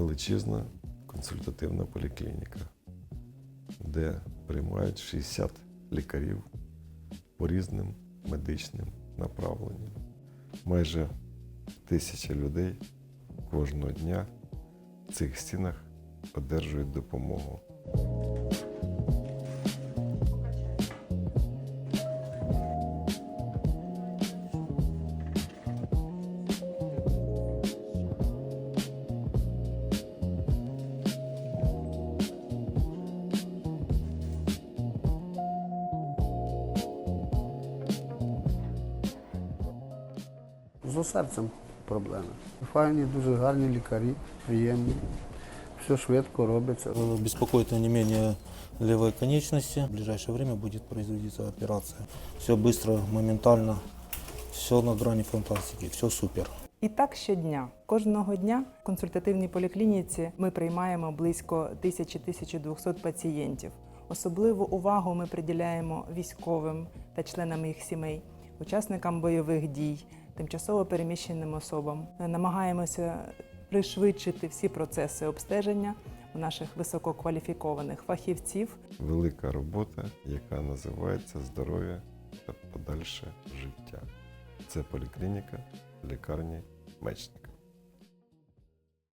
величезна консультативна поліклініка, де приймають 60 лікарів по різним медичним направленням. Майже тисяча людей кожного дня в цих стінах одержують допомогу. За серцем проблеми. Файні, дуже гарні лікарі, приємні. Все швидко робиться. Беспокоит не менее левой конечности. В ближайшее время будет производиться операция. Все быстро, моментально, все на грани фантастики, все супер. І так щодня. Кожного дня в консультативній поліклініці ми приймаємо близько 1000-1200 пацієнтів. Особливу увагу ми приділяємо військовим та членам їх сімей, учасникам бойових дій, тимчасово переміщеним особам. Намагаємося пришвидшити всі процеси обстеження у наших висококваліфікованих фахівців Велика робота, яка називається здоров'я та подальше життя. Це поліклініка лікарні Мечника.